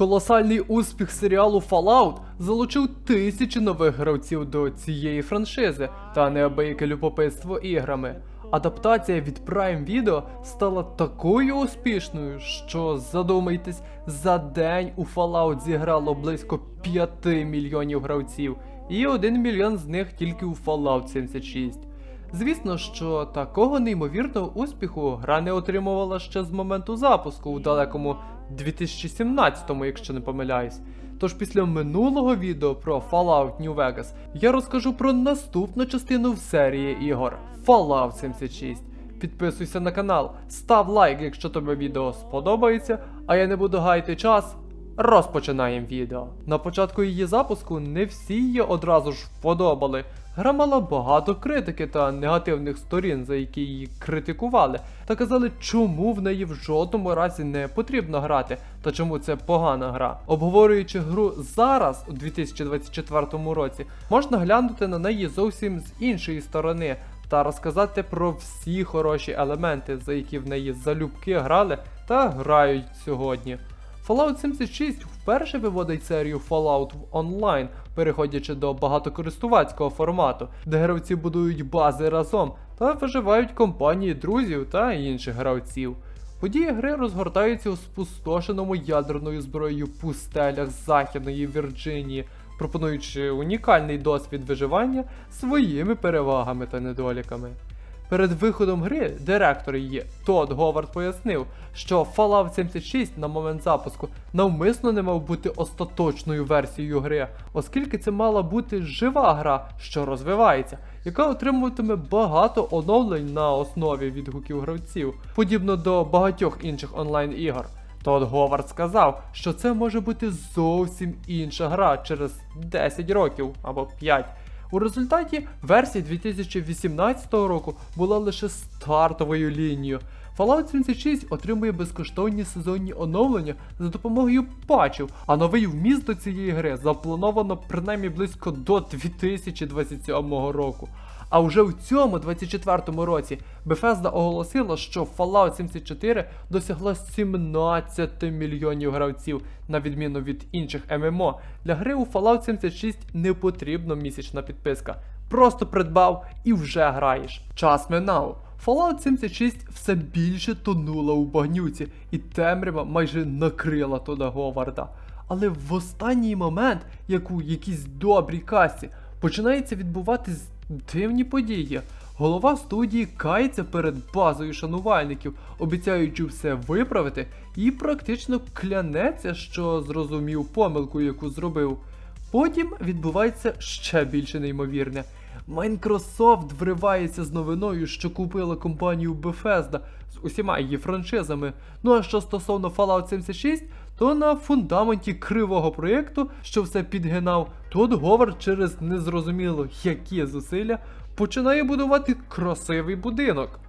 Колосальний успіх серіалу Fallout залучив тисячі нових гравців до цієї франшизи та неабияке любопитство іграми. Адаптація від Prime Video стала такою успішною, що задумайтесь, за день у Fallout зіграло близько 5 мільйонів гравців, і 1 мільйон з них тільки у Fallout 76. Звісно, що такого неймовірного успіху гра не отримувала ще з моменту запуску у далекому 2017-му, якщо не помиляюсь. Тож після минулого відео про Fallout New Vegas я розкажу про наступну частину в серії ігор Fallout 76. Підписуйся на канал, став лайк, якщо тобі відео сподобається, а я не буду гаяти час. Розпочинаємо відео. На початку її запуску не всі її одразу ж вподобали. Гра мала багато критики та негативних сторін, за які її критикували, та казали, чому в неї в жодному разі не потрібно грати, та чому це погана гра. Обговорюючи гру зараз, у 2024 році, можна глянути на неї зовсім з іншої сторони та розказати про всі хороші елементи, за які в неї залюбки грали та грають сьогодні. Fallout 76 вперше виводить серію Fallout в онлайн, переходячи до багатокористувацького формату, де гравці будують бази разом та виживають компанії друзів та інших гравців. Події гри розгортаються у спустошеному ядерною зброєю пустелях Західної Вірджинії, пропонуючи унікальний досвід виживання своїми перевагами та недоліками. Перед виходом гри директор її Тодд Говард пояснив, що Fallout 76 на момент запуску навмисно не мав бути остаточною версією гри, оскільки це мала бути жива гра, що розвивається, яка отримуватиме багато оновлень на основі відгуків гравців, подібно до багатьох інших онлайн ігор. Тодд Говард сказав, що це може бути зовсім інша гра через 10 років або 5. У результаті версія 2018 року була лише стартовою лінією. Fallout 76 отримує безкоштовні сезонні оновлення за допомогою патчів, а новий вміст до цієї гри заплановано принаймні близько до 2027 року. А вже в цьому 24-му році Bethesda оголосила, що Fallout 74 досягла 17 мільйонів гравців, на відміну від інших ММО. Для гри у Fallout 76 не потрібна місячна підписка. Просто придбав і вже граєш. Час минав. Fallout 76 все більше тонула у багнюці, і темрява майже накрила туди Говарда. Але в останній момент, як у якійсь добрій касі, починається відбуватись дивні події. Голова студії кається перед базою шанувальників, обіцяючи все виправити, і практично клянеться, що зрозумів помилку, яку зробив. Потім відбувається ще більше неймовірне. Microsoft вривається з новиною, що купила компанію Bethesda з усіма її франшизами. Ну а що стосовно Fallout 76, то на фундаменті кривого проєкту, що все підгинав, Тодд Говард через незрозуміло які зусилля починає будувати красивий будинок.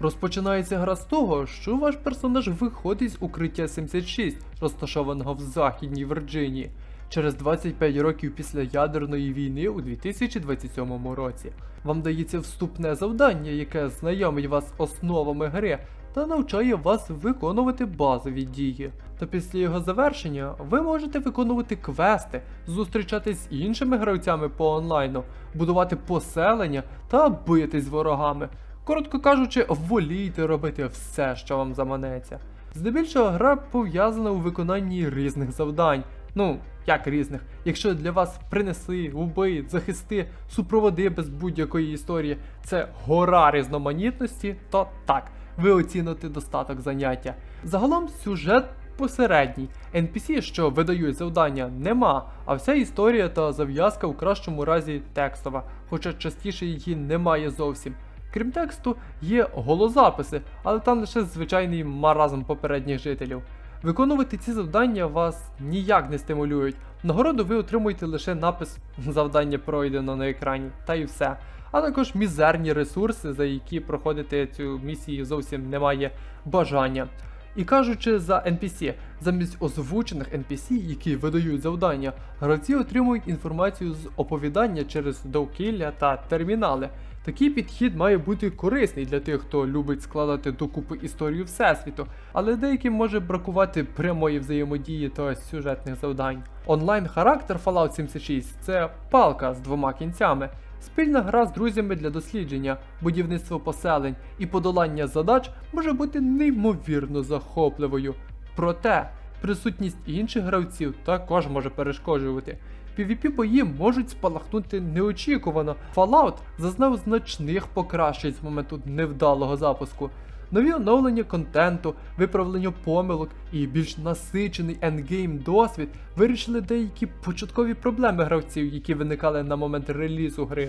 Розпочинається гра з того, що ваш персонаж виходить з укриття 76, розташованого в Західній Вірджинії, через 25 років після ядерної війни у 2027 році. Вам дається вступне завдання, яке знайомить вас основами гри та навчає вас виконувати базові дії. Та після його завершення ви можете виконувати квести, зустрічатись з іншими гравцями по онлайну, будувати поселення та битись з ворогами. Коротко кажучи, волійте робити все, що вам заманеться. Здебільшого гра пов'язана у виконанні різних завдань. Ну, як різних. Якщо для вас принесли, убий, захисти, супроводи без будь-якої історії, це гора різноманітності, то так, ви оціните достаток заняття. Загалом сюжет посередній. NPC, що видають завдання, нема, а вся історія та зав'язка в кращому разі текстова, хоча частіше її немає зовсім. Крім тексту, є голозаписи, але там лише звичайний маразм попередніх жителів. Виконувати ці завдання вас ніяк не стимулюють. Нагороду ви отримуєте лише напис завдання пройдено на екрані, та й все. А також мізерні ресурси, за які проходити цю місію зовсім немає бажання. І кажучи за NPC, замість озвучених NPC, які видають завдання, гравці отримують інформацію з оповідання через довкілля та термінали. Такий підхід має бути корисний для тих, хто любить складати докупи історію Всесвіту, але деяким може бракувати прямої взаємодії та сюжетних завдань. Онлайн характер Fallout 76 це палка з двома кінцями. Спільна гра з друзями для дослідження, будівництво поселень і подолання задач може бути неймовірно захопливою. Проте присутність інших гравців також може перешкоджувати. PvP бої можуть спалахнути неочікувано. Fallout зазнав значних покращень з моменту невдалого запуску. Нові оновлення контенту, виправлення помилок і більш насичений ендгейм досвід вирішили деякі початкові проблеми гравців, які виникали на момент релізу гри.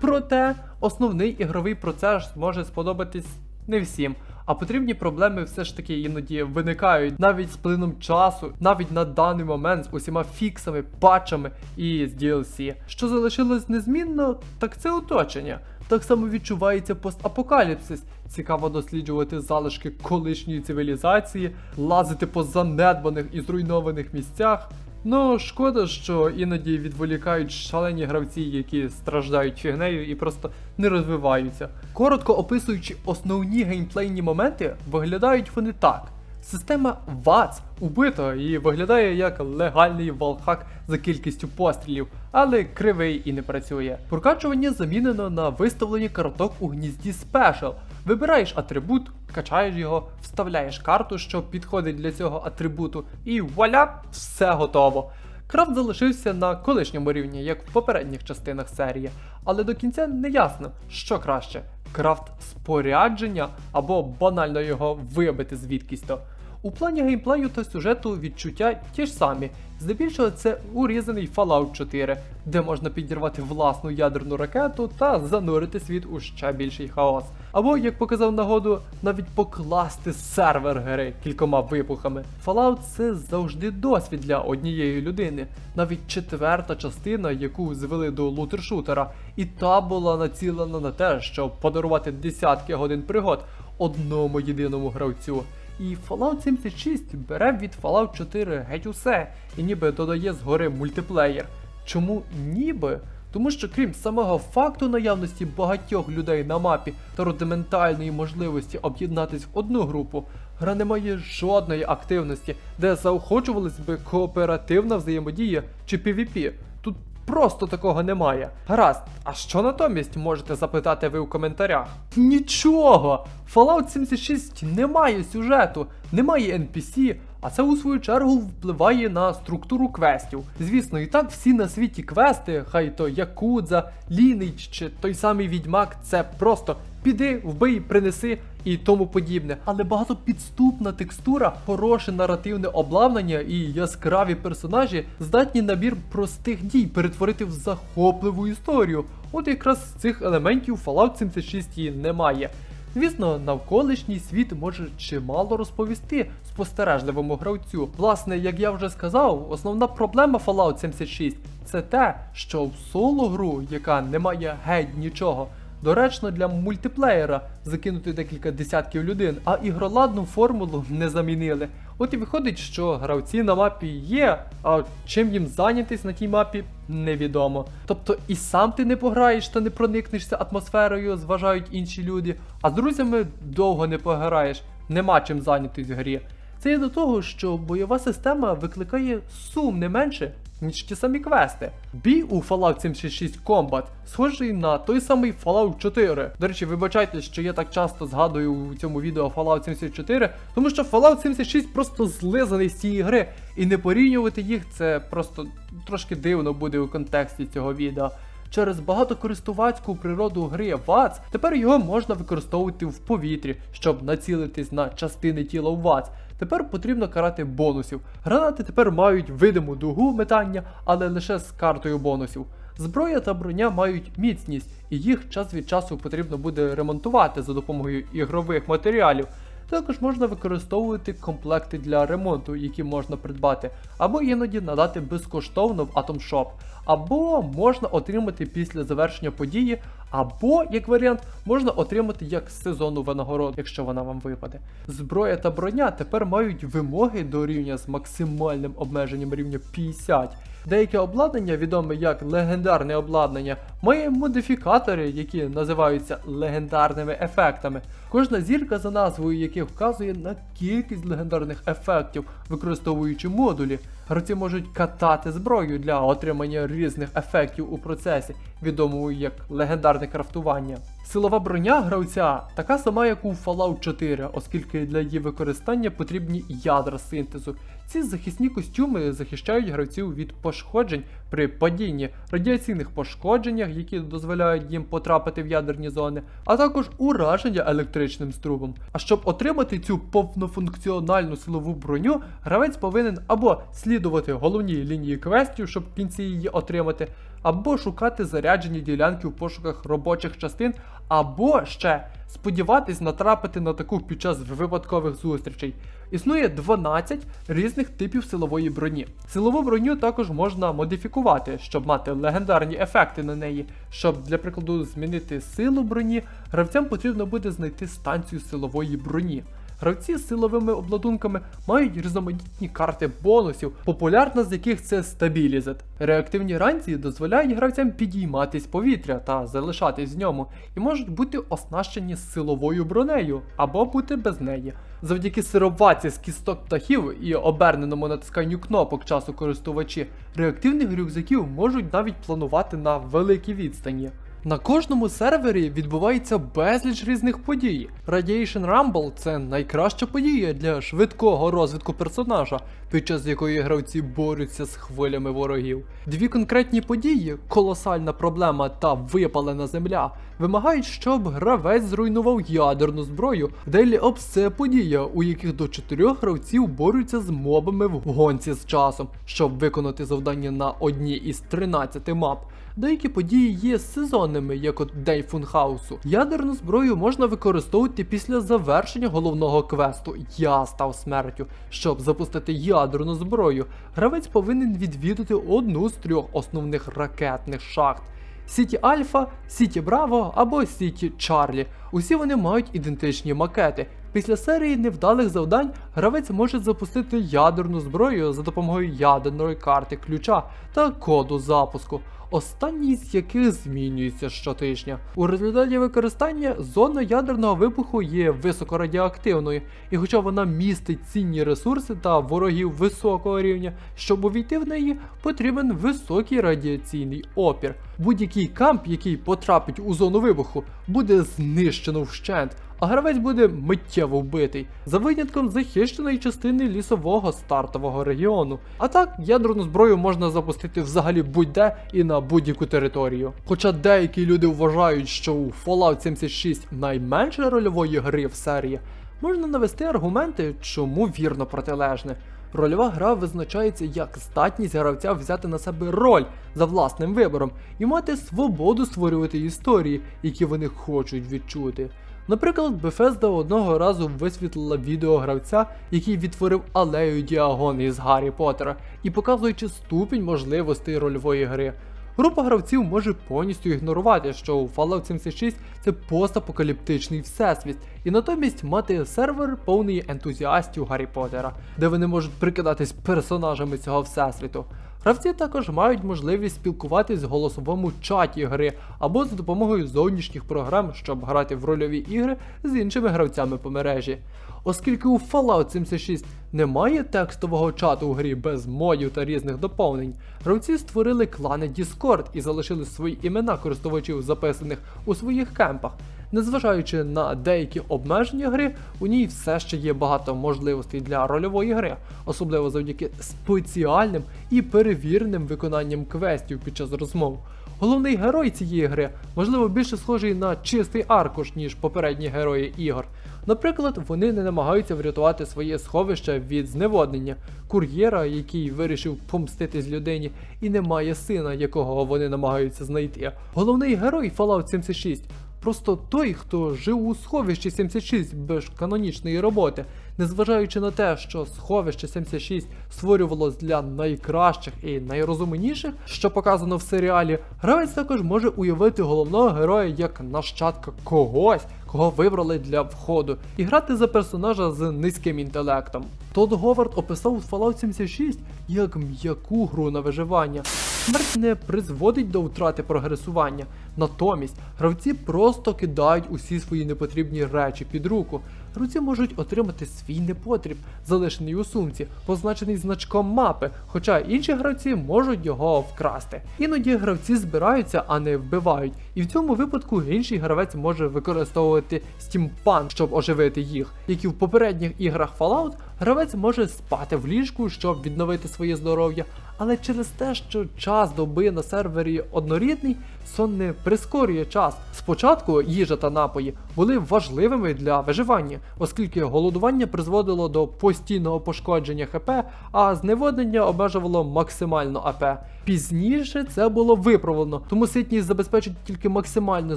Проте основний ігровий процес може сподобатись не всім, а потрібні проблеми все ж таки іноді виникають навіть з плином часу, навіть на даний момент з усіма фіксами, патчами і з DLC. Що залишилось незмінно, так це оточення. Так само відчувається постапокаліпсис. Цікаво досліджувати залишки колишньої цивілізації, лазити по занедбаних і зруйнованих місцях. Ну, шкода, що іноді відволікають шалені гравці, які страждають фігнею і просто не розвиваються. Коротко описуючи основні геймплейні моменти, виглядають вони так. Система ВАЦ убита і виглядає як легальний валхак за кількістю пострілів, але кривий і не працює. Прокачування замінено на виставлення карток у гнізді Special. Вибираєш атрибут, качаєш його, вставляєш карту, що підходить для цього атрибуту, і вуаля, все готово. Крафт залишився на колишньому рівні, як в попередніх частинах серії, але до кінця не ясно, що краще: крафт спорядження або банально його вибити звідкись-то. У плані геймплею та сюжету відчуття ті ж самі. Здебільшого це урізаний Fallout 4, де можна підірвати власну ядерну ракету та занурити світ у ще більший хаос. Або, як показав нагоду, навіть покласти сервер гри кількома вибухами. Fallout це завжди досвід для однієї людини. Навіть четверта частина, яку звели до лутер-шутера, і та була націлена на те, щоб подарувати десятки годин пригод одному єдиному гравцю. І Fallout 76 бере від Fallout 4 геть усе і ніби додає згори мультиплеєр. Чому ніби? Тому що крім самого факту наявності багатьох людей на мапі та рудиментальної можливості об'єднатись в одну групу, гра не має жодної активності, де заохочувалась би кооперативна взаємодія чи PvP. Тут просто такого немає. Гаразд, а що натомість можете запитати ви у коментарях? Нічого! Fallout 76 немає сюжету, немає NPC, а це у свою чергу впливає на структуру квестів. Звісно, і так всі на світі квести, хай то Якудза, Лінич чи той самий відьмак, це просто піди, вбий, принеси і тому подібне. Але багатопідступна текстура, хороше наративне обладнання і яскраві персонажі здатні набір простих дій перетворити в захопливу історію. От якраз цих елементів Fallout 76 і немає. Звісно, навколишній світ може чимало розповісти спостережливому гравцю. Власне, як я вже сказав, основна проблема Fallout 76 це те, що в соло гру, яка не має геть нічого, доречно для мультиплеєра закинути декілька десятків людей, а ігроладну формулу не замінили. От і виходить, що гравці на мапі є, а чим їм зайнятись на тій мапі невідомо. Тобто і сам ти не пограєш та не проникнешся атмосферою, зважають інші люди, а з друзями довго не пограєш, нема чим зайнятись в грі. Це є до того, що бойова система викликає сум не менше, ніж ті самі квести. Бій у Fallout 76 Combat схожий на той самий Fallout 4. До речі, вибачайте, що я так часто згадую у цьому відео Fallout 74, тому що Fallout 76 просто злизаний з цієї гри, і не порівнювати їх це просто трошки дивно буде у контексті цього відео. Через багатокористувацьку природу гри ВАЦ тепер його можна використовувати в повітрі, щоб націлитись на частини тіла ВАЦ. Тепер потрібно карати бонусів. Гранати тепер мають видиму дугу метання, але лише з картою бонусів. Зброя та броня мають міцність, і їх час від часу потрібно буде ремонтувати за допомогою ігрових матеріалів. Також можна використовувати комплекти для ремонту, які можна придбати, або іноді надати безкоштовно в Atom Shop, або можна отримати після завершення події, або, як варіант, можна отримати як сезонну винагороду, якщо вона вам випаде. Зброя та броня тепер мають вимоги до рівня з максимальним обмеженням рівня 50. Деяке обладнання, відоме як легендарне обладнання, має модифікатори, які називаються легендарними ефектами. Кожна зірка за назвою яких вказує на кількість легендарних ефектів, використовуючи модулі. Гравці можуть катати зброю для отримання різних ефектів у процесі, відомого як легендарне крафтування. Силова броня гравця така сама, як у Fallout 4, оскільки для її використання потрібні ядра синтезу. Ці захисні костюми захищають гравців від пошкоджень при падінні, радіаційних пошкодженнях, які дозволяють їм потрапити в ядерні зони, а також ураження електричним струмом. А щоб отримати цю повнофункціональну силову броню, гравець повинен або слідувати головній лінії квестів, щоб в кінці її отримати, або шукати заряджені ділянки в пошуках робочих частин, або ще сподіватись натрапити на таку під час випадкових зустрічей. Існує 12 різних типів силової броні. Силову броню також можна модифікувати, щоб мати легендарні ефекти на неї. Щоб для прикладу змінити силу броні, гравцям потрібно буде знайти станцію силової броні. Гравці з силовими обладунками мають різноманітні карти бонусів, популярна з яких це стабілізет. Реактивні ранці дозволяють гравцям підійматись повітря та залишатись в ньому, і можуть бути оснащені силовою бронею або бути без неї. Завдяки сироватці з кісток птахів і оберненому натисканню кнопок часу користувачі, реактивних рюкзаків можуть навіть планувати на великій відстані. На кожному сервері відбувається безліч різних подій. Radiation Rumble це найкраща подія для швидкого розвитку персонажа, під час якої гравці борються з хвилями ворогів. Дві конкретні події колосальна проблема та випалена земля вимагають, щоб гравець зруйнував ядерну зброю. Дейлі Ops – це подія, у яких до чотирьох гравців борються з мобами в гонці з часом, щоб виконати завдання на одній із 13 мап. Деякі події є сезонними, як от День Фунхаусу. Ядерну зброю можна використовувати після завершення головного квесту Я став смертю. Щоб запустити ядерну зброю, гравець повинен відвідати одну з трьох основних ракетних шахт. Сіті Альфа, Сіті Браво або Сіті Чарлі. Усі вони мають ідентичні макети. Після серії невдалих завдань гравець може запустити ядерну зброю за допомогою ядерної карти ключа та коду запуску, останній з яких змінюється щотижня. У результаті використання зона ядерного вибуху є високорадіоактивною, і хоча вона містить цінні ресурси та ворогів високого рівня, щоб увійти в неї, потрібен високий радіаційний опір. Будь-який камп, який потрапить у зону вибуху, буде знищено вщент, а гравець буде миттєво вбитий, за винятком захищеної частини лісового стартового регіону. А так, ядерну зброю можна запустити взагалі будь-де і на будь-яку територію. Хоча деякі люди вважають, що у Fallout 76 найменше рольової гри в серії, можна навести аргументи, чому вірно протилежне. Рольова гра визначається як здатність гравця взяти на себе роль за власним вибором і мати свободу створювати історії, які вони хочуть відчути. Наприклад, Bethesda одного разу висвітлила відео гравця, який відтворив алею Діагон із Гаррі Поттера, і показуючи ступінь можливостей рольової гри. Група гравців може повністю ігнорувати, що у Fallout 76 це постапокаліптичний всесвіт, і натомість мати сервер повний ентузіастів Гаррі Поттера, де вони можуть прикидатись персонажами цього всесвіту. Гравці також мають можливість спілкуватись в голосовому чаті гри або за допомогою зовнішніх програм, щоб грати в рольові ігри з іншими гравцями по мережі. Оскільки у Fallout 76 немає текстового чату у грі без модів та різних доповнень, гравці створили клани Discord і залишили свої імена користувачів, записаних у своїх кемпах. Незважаючи на деякі обмеження гри, у ній все ще є багато можливостей для рольової гри, особливо завдяки спеціальним і перевіреним виконанням квестів під час розмов. Головний герой цієї гри, можливо, більше схожий на чистий аркуш, ніж попередні герої ігор. Наприклад, вони не намагаються врятувати своє сховище від зневоднення, кур'єра, який вирішив помститись людині, і не має сина, якого вони намагаються знайти. Головний герой Fallout 76 Просто той, хто жив у сховищі 76 без канонічної роботи, Незважаючи на те, що сховище 76 створювалось для найкращих і найрозумніших, що показано в серіалі, гравець також може уявити головного героя як нащадка когось, кого вибрали для входу, і грати за персонажа з низьким інтелектом. Тодд Говард описав у Fallout 76 як м'яку гру на виживання. Смерть не призводить до втрати прогресування. Натомість гравці просто кидають усі свої непотрібні речі під руку. Гравці можуть отримати свій непотріб, залишений у сумці, позначений значком мапи, хоча інші гравці можуть його вкрасти. Іноді гравці збираються, а не вбивають, і в цьому випадку інший гравець може використовувати стімпан, щоб оживити їх. Як і в попередніх іграх Fallout, гравець може спати в ліжку, щоб відновити своє здоров'я, але через те, що час доби на сервері однорідний, сон не прискорює час. Спочатку їжа та напої були важливими для виживання, оскільки голодування призводило до постійного пошкодження ХП, а зневоднення обмежувало максимально АП. Пізніше це було виправлено, тому ситність забезпечить тільки максимальне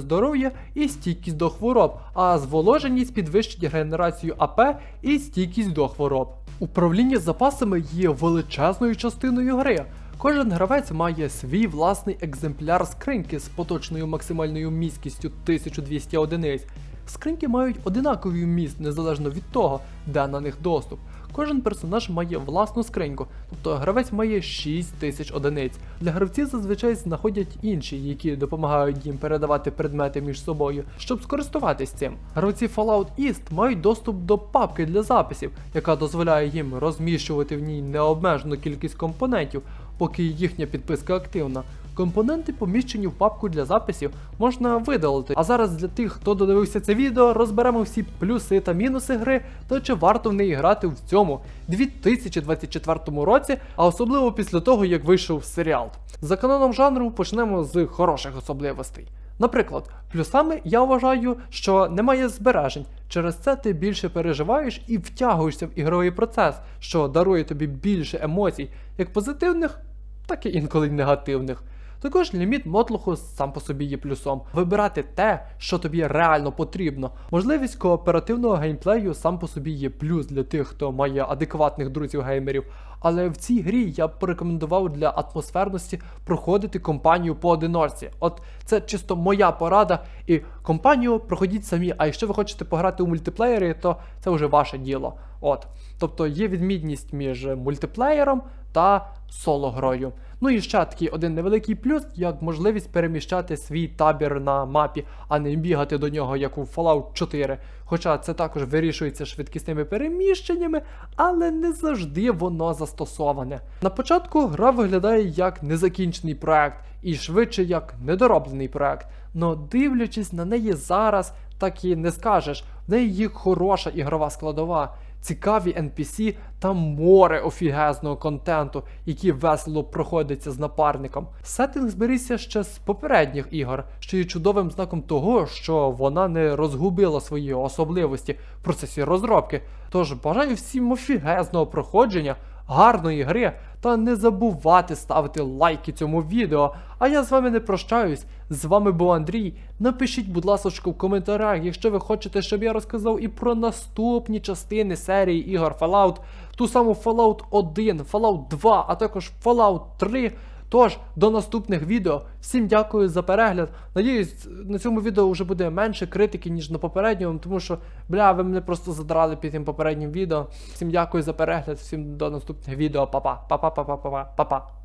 здоров'я і стійкість до хвороб, а зволоженість підвищить генерацію АП і стійкість до хвороб. Управління запасами є величезною частиною гри. Кожен гравець має свій власний екземпляр скриньки з поточною максимальною міськістю 1200 одиниць. Скриньки мають одинаковий вміст незалежно від того, де на них доступ. Кожен персонаж має власну скриньку, тобто гравець має 6 тисяч одиниць. Для гравців зазвичай знаходять інші, які допомагають їм передавати предмети між собою, щоб скористуватись цим. Гравці Fallout East мають доступ до папки для записів, яка дозволяє їм розміщувати в ній необмежену кількість компонентів, поки їхня підписка активна. Компоненти, поміщені в папку для записів, можна видалити. А зараз для тих, хто додивився це відео, розберемо всі плюси та мінуси гри, та чи варто в неї грати в цьому 2024 році, а особливо після того, як вийшов серіал. За каноном жанру почнемо з хороших особливостей. Наприклад, плюсами я вважаю, що немає збережень. Через це ти більше переживаєш і втягуєшся в ігровий процес, що дарує тобі більше емоцій, як позитивних, так і інколи негативних. Також ліміт мотлуху сам по собі є плюсом. Вибирати те, що тобі реально потрібно. Можливість кооперативного геймплею сам по собі є плюс для тих, хто має адекватних друзів-геймерів. Але в цій грі я б порекомендував для атмосферності проходити компанію поодиночці. От це чисто моя порада. І компанію проходіть самі. А якщо ви хочете пограти у мультиплеєрі, то це вже ваше діло. От. Тобто є відмінність між мультиплеєром та соло-грою. Ну і ще такий один невеликий плюс, як можливість переміщати свій табір на мапі, а не бігати до нього, як у Fallout 4. Хоча це також вирішується швидкісними переміщеннями, але не завжди воно застосоване. На початку гра виглядає як незакінчений проект, і швидше як недороблений проект. Но дивлячись на неї зараз, так і не скажеш. В неї є хороша ігрова складова, цікаві NPC та море офігезного контенту, який весело проходиться з напарником. Сеттинг зберігся ще з попередніх ігор, що є чудовим знаком того, що вона не розгубила свої особливості в процесі розробки. Тож бажаю всім офігезного проходження, гарної гри та не забувати ставити лайки цьому відео. А я з вами не прощаюсь. З вами був Андрій. Напишіть, будь ласка, в коментарях, якщо ви хочете, щоб я розказав і про наступні частини серії ігор Fallout, ту саму Fallout 1, Fallout 2, а також Fallout 3. Тож, до наступних відео. Всім дякую за перегляд. Надіюсь, на цьому відео вже буде менше критики, ніж на попередньому, тому що, бля, ви мене просто задрали під тим попереднім відео. Всім дякую за перегляд, всім до наступних відео. Па-па, па-па, па-па, па-па.